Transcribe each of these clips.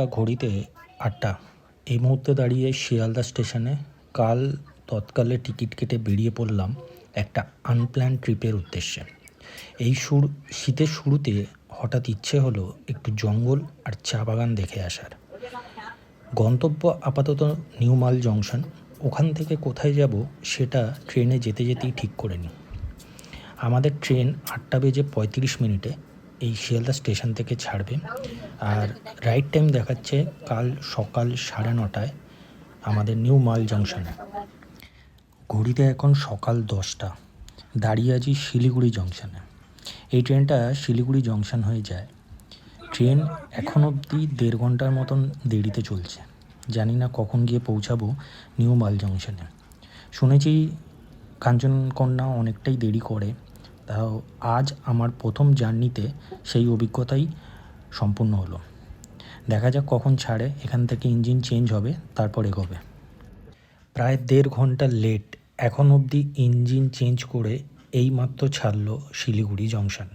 সময়টা ঘড়িতে আটটা। এই মুহূর্তে দাঁড়িয়ে শিয়ালদা স্টেশনে কাল তৎকালে টিকিট কেটে বেরিয়ে পড়লাম একটা আনপ্ল্যান ট্রিপের উদ্দেশ্যে। এই শুরু, শীতের শুরুতে হঠাৎ ইচ্ছে হলো একটু জঙ্গল আর চা বাগান দেখে আসার। গন্তব্য আপাতত নিউ মাল জংশন। ওখান থেকে কোথায় যাব সেটা ট্রেনে যেতে যেতেই ঠিক করে নিই। আমাদের ট্রেন আটটা বেজে পঁয়ত্রিশ মিনিটে এই শিয়ালদা স্টেশন থেকে ছাড়বে। আর রাইট টাইম দেখাচ্ছে কাল সকাল সাড়ে নটায় আমাদের নিউ মাল জংশনে। ঘড়িতে এখন সকাল দশটা। দাঁড়িয়ে আছি শিলিগুড়ি জংশনে। এই ট্রেনটা শিলিগুড়ি জংশন হয়ে যায়। ট্রেন এখন অবধি দেড় ঘণ্টার মতন দেরিতে চলছে। জানি না কখন গিয়ে পৌঁছাবো নিউ মাল জংশনে। শুনেছি কাঞ্চনকন্যা অনেকটাই দেরি করে। তাও আজ আমার প্রথম জার্নিতে সেই অভিজ্ঞতাই সম্পূর্ণ হলো। দেখা যাক কখন ছাড়ে, এখান থেকে ইঞ্জিন চেঞ্জ হবে, তারপর এগোবে। প্রায় দেড় ঘণ্টা লেট, এখন অবধি ইঞ্জিন চেঞ্জ করে এইমাত্র ছাড়ল শিলিগুড়ি জংশন,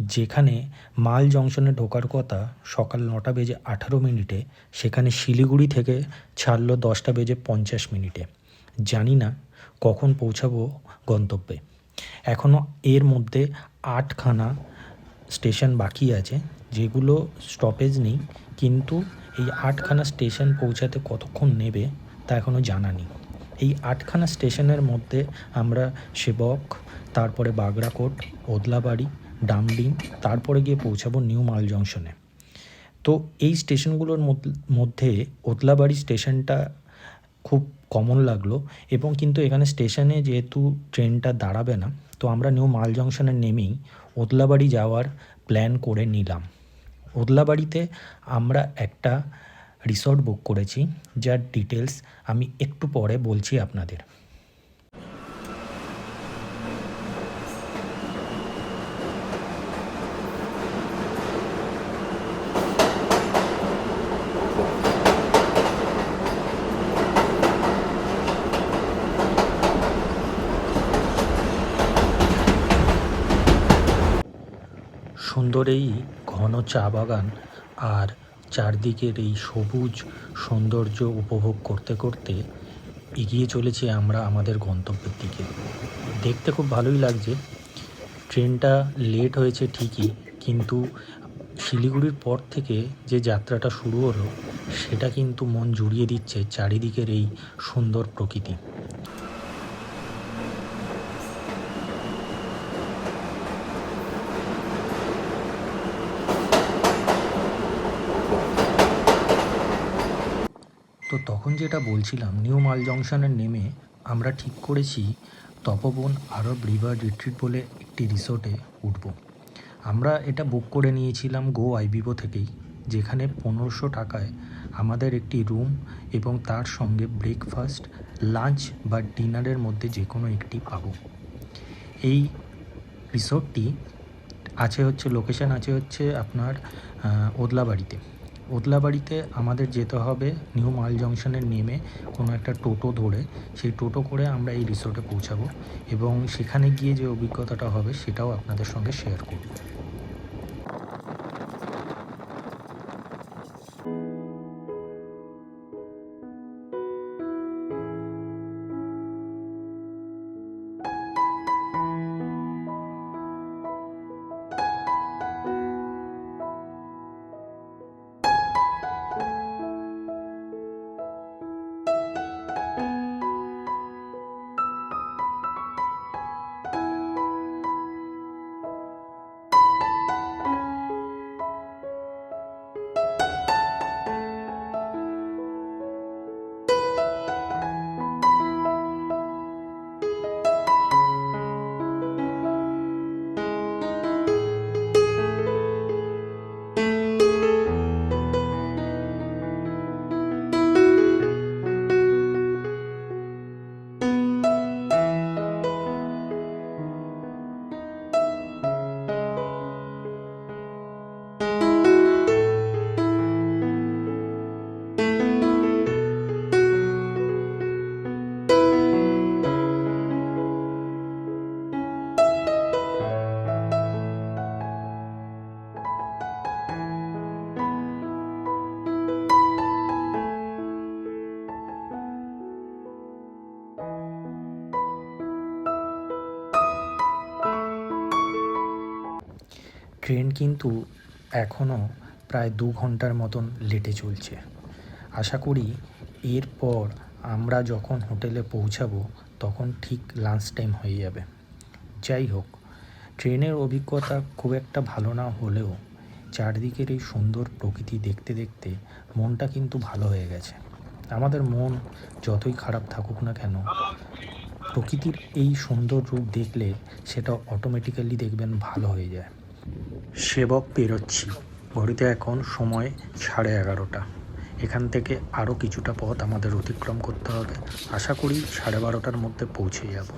যেখানে মাল জংশনে ঢোকার কথা সকাল নটা বেজে আঠারো মিনিটে, সেখানে শিলিগুড়ি থেকে ছাড়লো দশটা বেজে পঞ্চাশ মিনিটে। জানি না কখন পৌঁছাবো গন্তব্যে। এখনও এর মধ্যে আটখানা স্টেশন বাকি আছে, যেগুলো স্টপেজ নেই, কিন্তু এই আটখানা স্টেশন পৌঁছাতে কতক্ষণ নেবে তা এখনও জানা নেই। এই আটখানা স্টেশনের মধ্যে আমরা সেবক, তারপরে বাগড়াকোট ওদলাবাড়ি, ডামডিম, তারপরে গিয়ে পৌঁছাবো নিউ মাল জংশনে। তো এই স্টেশনগুলোর মধ্যে ওদলাবাড়ি স্টেশনটা খুব কমন লাগল এবং কিন্তু এখানে স্টেশনে যেহেতু ট্রেনটা দাঁড়াবে না, তো আমরা নিউ মাল জংশনে নেমেই ওদলাবাড়ি যাওয়ার প্ল্যান করে নিলাম। ওদলাবাড়িতে আমরা একটা রিসর্ট বুক করেছি, যার ডিটেলস আমি একটু পরে বলছি আপনাদের। সুন্দর এই ঘন চা বাগান আর চারদিকের এই সবুজ সৌন্দর্য উপভোগ করতে করতে এগিয়ে চলেছি আমরা আমাদের গন্তব্যের দিকে। দেখতে খুব ভালোই লাগছে। ট্রেনটা লেট হয়েছে ঠিকই, কিন্তু শিলিগুড়ির পর থেকে যে যাত্রাটা শুরু হলো, সেটা কিন্তু মন জুড়িয়ে দিচ্ছে চারিদিকের এই সুন্দর প্রকৃতি। তো তখন যেটা বলছিলাম, নিউ মাল জংশনে নেমে আমরা ঠিক করেছি তপবন আরব রিভার রিট্রিট বলে একটি রিসোর্টে উঠব। আমরা এটা বুক করে নিয়েছিলাম গো আইবিবো থেকেই, যেখানে পনেরোশো টাকায় আমাদের একটি রুম এবং তার সঙ্গে ব্রেকফাস্ট, লাঞ্চ বা ডিনারের মধ্যে যে কোনো একটি পাব। এই রিসোর্টটি আছে হচ্ছে, লোকেশন আছে হচ্ছে আপনার ওদলাবাড়িতে। ওদলাবাড়িতে আমাদের যেতে হবে নিউ মাল জংশনের নেমে কোনো একটা টোটো ধরে। সেই টোটো করে আমরা এই রিসোর্টে পৌঁছাবো এবং সেখানে গিয়ে যে অভিজ্ঞতাটা হবে সেটাও আপনাদের সঙ্গে শেয়ার করব। ট্রেন কিন্তু এখনও প্রায় দু ঘণ্টার মতন লেটে চলছে। আশা করি এরপর আমরা যখন হোটেলে পৌঁছাবো, তখন ঠিক লাঞ্চ টাইম হয়ে যাবে। যাই হোক, ট্রেনের অভিজ্ঞতা খুব একটা ভালো না হলেও চারদিকের এই সুন্দর প্রকৃতি দেখতে দেখতে মনটা কিন্তু ভালো হয়ে গেছে। আমাদের মন যতই খারাপ থাকুক না কেন, প্রকৃতির এই সুন্দর রূপ দেখলে সেটা অটোমেটিক্যালি দেখবেন ভালো হয়ে যায়। সেবক পেরোচ্ছি ঘড়িতে এখন সময় সাড়ে এগারোটা। এখান থেকে আরও কিছুটা পথ আমাদের অতিক্রম করতে হবে। আশা করি সাড়ে বারোটার মধ্যে পৌঁছে যাব।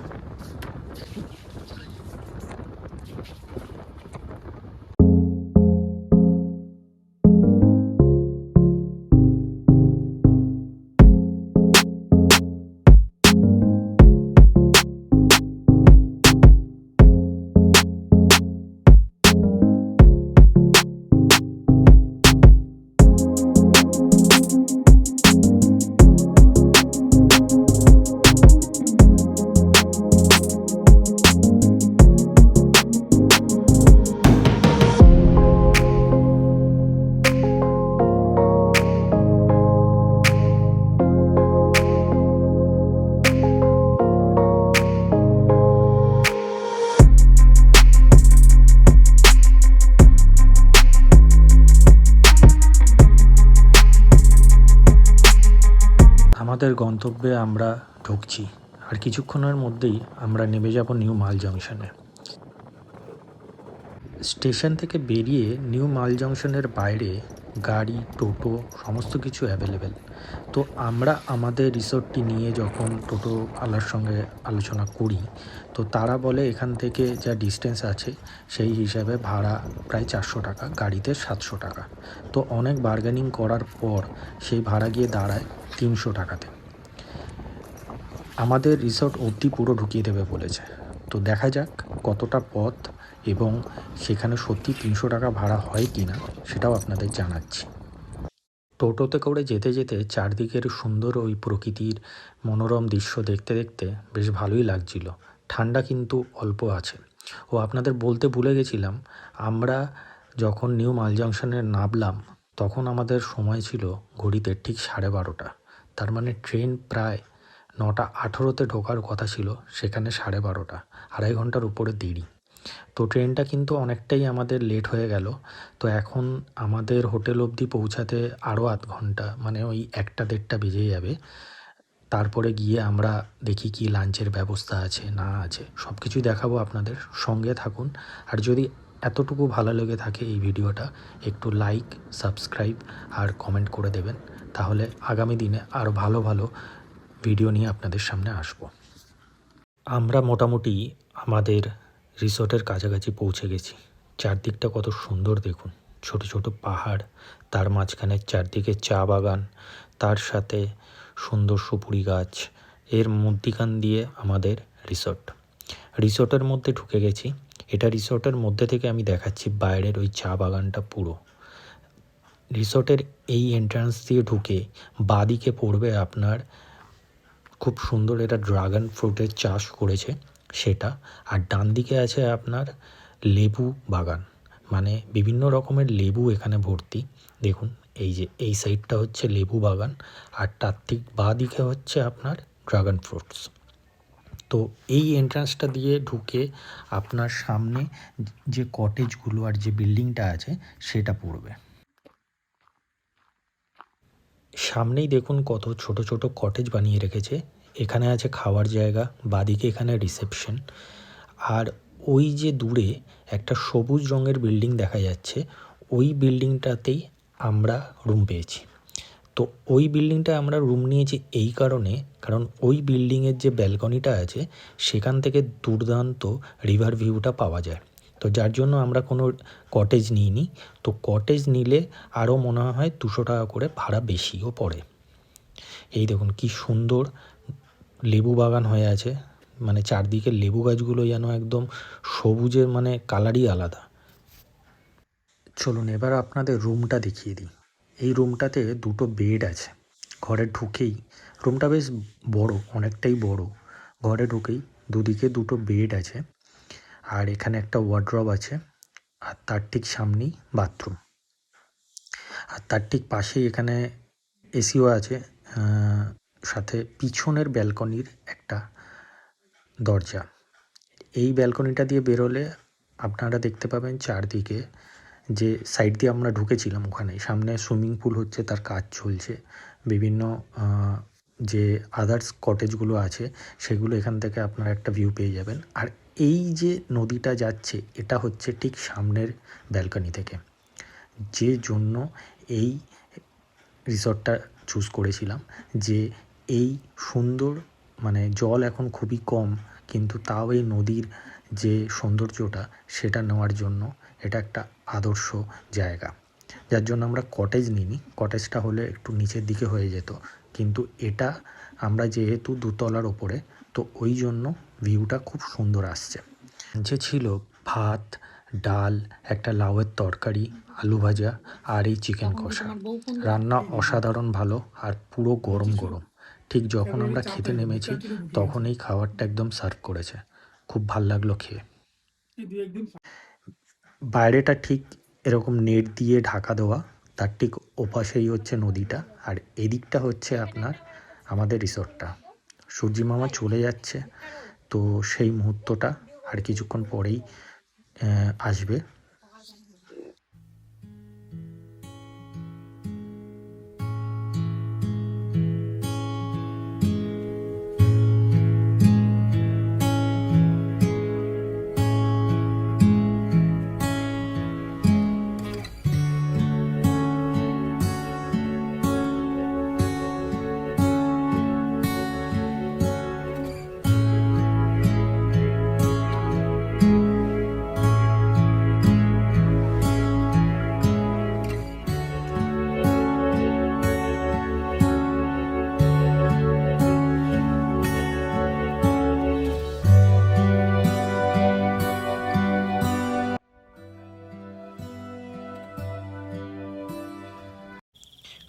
আমাদের গন্তব্যে আমরা ঢুকছি আর কিছুক্ষণের মধ্যেই আমরা নেমে যাব নিউ মাল জংশনে। স্টেশন থেকে বেরিয়ে নিউ মাল জংশনের বাইরে গাড়ি, টোটো, সমস্ত কিছু অ্যাভেলেবেল। তো আমরা আমাদের রিসোর্টটি নিয়ে যখন টোটো আলার সঙ্গে আলোচনা করি তো তারা বলে এখান থেকে যা ডিস্টেন্স আছে, সেই হিসাবে ভাড়া প্রায় চারশো টাকা, গাড়িতে সাতশো টাকা। তো অনেক বার্গেনিং করার পর সেই ভাড়া গিয়ে দাঁড়ায় তিনশো টাকাতে। আমাদের রিসোর্ট অবধি পুরো ঢুকিয়ে দেবে বলেছে। তো দেখা যাক কতটা পথ এবং সেখানে সত্যি তিনশো টাকা ভাড়া হয় কি না সেটাও আপনাদের জানাচ্ছি। টোটোতে করে যেতে যেতে চারদিকের সুন্দর ওই প্রকৃতির মনোরম দৃশ্য দেখতে দেখতে বেশ ভালোই লাগছিল। ঠান্ডা কিন্তু অল্প আছে। ও আপনাদের বলতে ভুলে গেছিলাম, আমরা যখন নিউ মাল জাংশনে নামলাম, তখন আমাদের সময় ছিল ঘড়িতে ঠিক সাড়ে বারোটা। তার মানে ট্রেন প্রায় নটা আঠেরোতে ঢোকার কথা ছিল, সেখানে সাড়ে বারোটা, আড়াই ঘণ্টার উপরে দেরি। তো ট্রেনটা কিন্তু অনেকটাই আমাদের লেট হয়ে গেল। তো এখন আমাদের হোটেল অবধি পৌঁছাতে আরও আধ ঘণ্টা মানে ওই একটা দেড়টা বেজে যাবে। তারপরে গিয়ে আমরা দেখি কি লাঞ্চের ব্যবস্থা আছে, না আছে। সব কিছুই দেখাবো আপনাদের। সঙ্গে থাকুন। আর যদি এতটুকু ভালো লেগে থাকে এই ভিডিওটা, একটু লাইক সাবস্ক্রাইব আর কমেন্ট করে দেবেন। তাহলে আগামী দিনে আরও ভালো ভালো ভিডিও নিয়ে আপনাদের সামনে আসব। আমরা মোটামুটি আমাদের রিসোর্টের কাছাকাছি পৌঁছে গেছি। চারদিকটা কত সুন্দর দেখুন। ছোট ছোট পাহাড়, তার মাঝখানে চারদিকে চা বাগান, তার সাথে সুন্দর সুপুরি গাছ। এর মধ্যিখান দিয়ে আমাদের রিসোর্ট। রিসোর্টের মধ্যে ঢুকে গেছি। এটা রিসোর্টের মধ্যে থেকে আমি দেখাচ্ছি বাইরের ওই চা বাগানটা পুরো। রিসোর্টের এই এন্ট্রান্স দিয়ে ঢুকে বাদিকে পড়বে আপনার খুব সুন্দর এটা ড্রাগন ফ্রুটের চাষ করেছে সেটা। আর ডান দিকে আছে আপনার লেবু বাগান। মানে বিভিন্ন রকমের লেবু এখানে ভর্তি। দেখুন, এই যে, এই সাইডটা হচ্ছে লেবু বাগান আর তার ঠিক বাঁ দিকে হচ্ছে আপনার ড্রাগন ফ্রুটস। তো এই এন্ট্রান্সটা দিয়ে ঢুকে আপনার সামনে যে কটেজগুলো আর যে বিল্ডিংটা আছে, সেটা পড়বে। সামনেই দেখুন কত ছোট ছোট কটেজ বানিয়ে রেখেছে। এখানে আছে খাওয়ার জায়গা, বাদিকে এখানে রিসেপশন আর ওই যে দূরে একটা সবুজ রঙের বিল্ডিং দেখা যাচ্ছে। ওই বিল্ডিংটাতেই আমরা রুম পেয়েছি। তো ওই বিল্ডিংটা আমরা রুম নিয়েছি এই কারণে, কারণ ওই বিল্ডিংয়ের যে ব্যালকনিটা আছে, সেখান থেকে দুর্দান্ত রিভার ভিউটা পাওয়া যায়। তো যার জন্য আমরা কোনো কটেজ নিইনি। তো কটেজ নিলে আরও মনে হয় দুশো টাকা করে ভাড়া বেশিও পড়ে। এই দেখুন কি সুন্দর লেবু বাগান হয়ে আছে। মানে চারদিকে লেবু গাছগুলো যেন একদম সবুজের মানে কালারই আলাদা। চলুন এবার আপনাদের রুমটা দেখিয়ে দিই। এই রুমটাতে দুটো বেড আছে। ঘরে ঢুকেই রুমটা বেশ বড়, অনেকটাই বড়। ঘরে ঢুকেই দুদিকে দুটো বেড আছে আর এখানে একটা ওয়ার্ড্রব আছে আর তার ঠিক সামনেই বাথরুম আর তার ঠিক পাশেই এখানে এসিও আছে সাথে পিছনের ব্যালকনির একটা দরজা। এই ব্যালকনিটা দিয়ে বেরোলে আপনারা দেখতে পাবেন চারদিকে যে সাইড দিয়ে আমরা ঢুকেছিলাম ওখানে। সামনে সুইমিং পুল হচ্ছে, তার কাজ চলছে। বিভিন্ন যে আদার্স কটেজগুলো আছে, সেগুলো এখান থেকে আপনারা একটা ভিউ পেয়ে যাবেন। আর এই যে নদীটা যাচ্ছে, এটা হচ্ছে ঠিক সামনের ব্যালকনি থেকে। যে জন্য এই রিসর্টটা চুজ করেছিলাম, যে এই সুন্দর মানে জল এখন খুবই কম, কিন্তু তাও এই নদীর যে সৌন্দর্যটা সেটা নেওয়ার জন্য এটা একটা আদর্শ জায়গা। যার জন্য আমরা কটেজ নিইনি। কটেজটা হলে একটু নিচের দিকে হয়ে যেত। কিন্তু এটা আমরা যেহেতু দুতলার ওপরে, তো ওই জন্য ভিউটা খুব সুন্দর আসছে। যে ছিল ভাত, ডাল, একটা লাউয়ের তরকারি, আলু ভাজা আর এই চিকেন কষা। রান্না অসাধারণ ভালো আর পুরো গরম গরম। ঠিক যখন আমরা খেতে নেমেছি তখন এই খাবারটা একদম সার্ভ করেছে। খুব ভালো লাগল খেয়ে। বাইরেটা ঠিক এরকম নেট দিয়ে ঢাকা দেওয়া তার ঠিক ওপাশেই হচ্ছে নদীটা আর এদিকটা হচ্ছে আপনার আমাদের রিসোর্টটা। সূর্যি মামা চলে যাচ্ছে তো সেই মুহূর্তটা আর কিছুক্ষণ পরেই আসবে।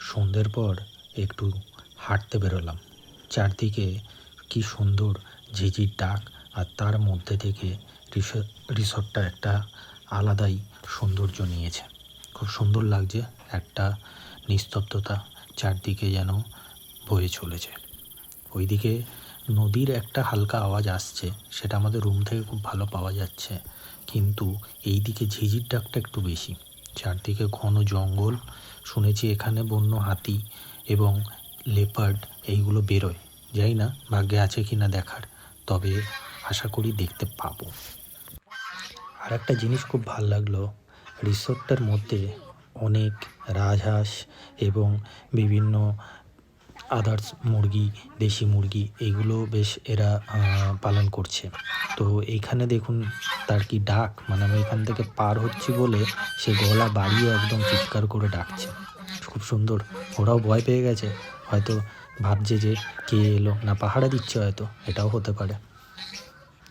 সন্ধ্যের পর একটু হাঁটতে বেরোলাম। চারদিকে কি সুন্দর ঝিঝির ডাক আর তার মধ্যে থেকে রিসো- রিসোর্টটা একটা আলাদাই সৌন্দর্য নিয়েছে। খুব সুন্দর লাগছে একটা নিস্তব্ধতা চারদিকে যেন বয়ে চলেছে। ওইদিকে নদীর একটা হালকা আওয়াজ আসছে, সেটা আমাদের রুম থেকে খুব ভালো পাওয়া যাচ্ছে। কিন্তু এই দিকে ঝিঝির ডাকটা একটু বেশি। চারদিকে ঘন জঙ্গল। শুনেছি এখানে বন্য হাতি এবং লেপার্ড এইগুলো বেরোয়। যাই না, ভাগ্যে আছে কি না দেখার, তবে আশা করি দেখতে পাবো। আর একটা জিনিস খুব ভালো লাগল রিসোর্টটার মধ্যে অনেক রাজহাঁস এবং বিভিন্ন আদার্স মুরগি, দেশি মুরগি এইগুলো বেশ এরা পালন করছে। তো এইখানে দেখুন তার কি ডাক মানে আমি এখান থেকে পার হচ্ছি বলে সে গলা বাড়িয়ে একদম চিৎকার করে ডাকছে। খুব সুন্দর, ওরাও ভয় পেয়ে গেছে, হয়তো ভাবছে যে কে এলো, না পাহাড়ে দিচ্ছে হয়তো, এটাও হতে পারে।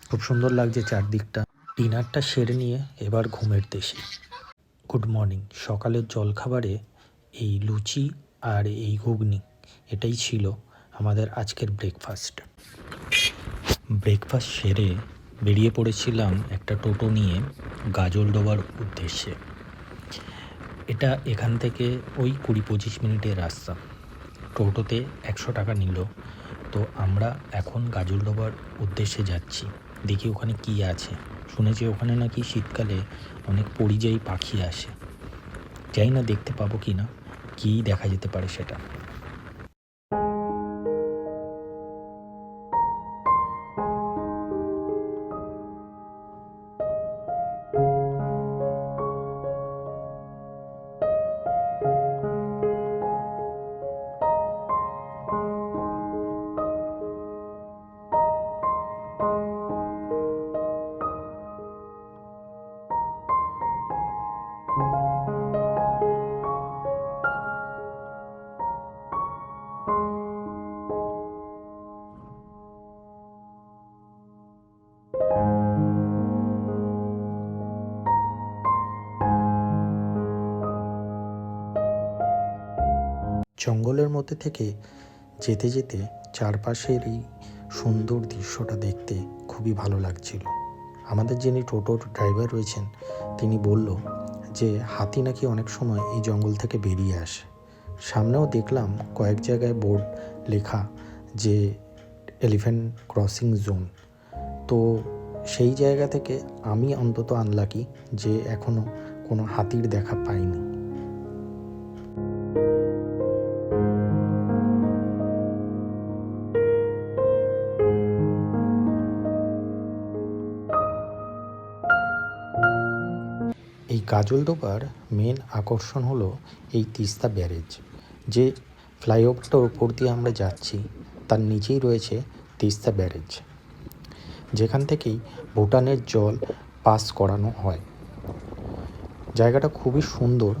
খুব সুন্দর লাগছে চারদিকটা। ডিনারটা সেরে নিয়ে এবার ঘুমের দেশে গুড মর্নিং, সকালের জলখাবারে এই লুচি আর এই ঘুগনি এটাই ছিল আমাদের আজকের ব্রেকফাস্ট ব্রেকফাস্ট সেরে বেরিয়ে পড়েছিলাম একটা টোটো নিয়ে গাজলডোবার উদ্দেশ্যে। এটা এখান থেকে ওই কুড়ি পঁচিশ মিনিটের রাস্তা। টোটোতে একশো টাকা নিল। তো আমরা এখন গাজল ডোবার উদ্দেশ্যে যাচ্ছি। দেখি ওখানে কি আছে। শুনেছি ওখানে নাকি শীতকালে অনেক পরিযায়ী পাখি আসে। যাই না দেখতে পাবো কি না কী দেখা যেতে পারে সেটা। জঙ্গলের মধ্যে থেকে যেতে যেতে চারপাশের এই সুন্দর দৃশ্যটা দেখতে খুবই ভালো লাগছিল। আমাদের যিনি টোটোর ড্রাইভার রয়েছেন, তিনি বলল যে হাতি নাকি অনেক সময় এই জঙ্গল থেকে বেরিয়ে আসে। সামনেও দেখলাম কয়েক জায়গায় বোর্ড লেখা যে এলিফ্যান্ট ক্রসিং জোন। তো সেই জায়গা থেকে আমি অন্তত আনলাকি যে এখনও কোনো হাতির দেখা পাইনি। এই কাজলদোবার মেন আকর্ষণ হলো এই তিস্তা ব্যারেজ, যে ফ্লাইওভারটার ওপর দিয়ে আমরা যাচ্ছি, তার নিচেই রয়েছে তিস্তা ব্যারেজ, যেখান থেকেই ভুটানের জল পাস করানো হয়। জায়গাটা খুবই সুন্দর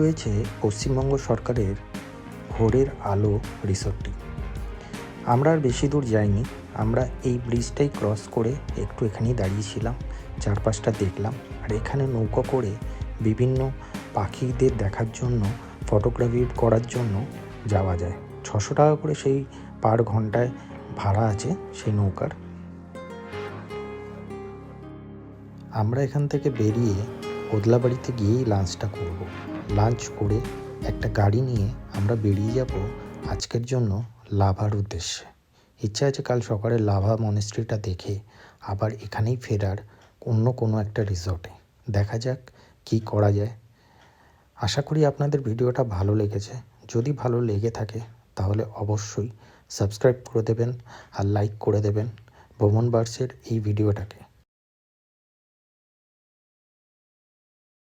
রয়েছে পশ্চিমবঙ্গ সরকারের ভোরের আলো রিসোর্টটি। আমরা আর বেশি দূর যাইনি, আমরা এই ব্রিজটাই ক্রস করে একটু এখানেই দাঁড়িয়েছিলাম, চারপাশটা দেখলাম, আর এখানে নৌকা করে বিভিন্ন পাখিদের দেখার জন্য, ফটোগ্রাফি করার জন্য যাওয়া যায়। ছশো টাকা করে সেই পার ঘন্টায় ভাড়া আছে সেই নৌকার। আমরা এখান থেকে বেরিয়ে ওদলাবাড়িতে গিয়েই লাঞ্চটা করব। লাঞ্চ করে একটা গাড়ি নিয়ে আমরা বেরিয়ে যাব আজকের জন্য লাভার উদ্দেশ্যে। ইচ্ছা আছে কাল সকালে লাভা মনেস্ট্রিটা দেখে আবার এখানেই ফেরার অন্য কোনো একটা রিসর্টে। দেখা যাক কি করা যায়। আশা করি আপনাদের ভিডিওটা ভালো লেগেছে। যদি ভালো লেগে থাকে তাহলে অবশ্যই সাবস্ক্রাইব করে দেবেন আর লাইক করে দেবেন। ভ্রমণ বার্সের এই ভিডিওটাকে।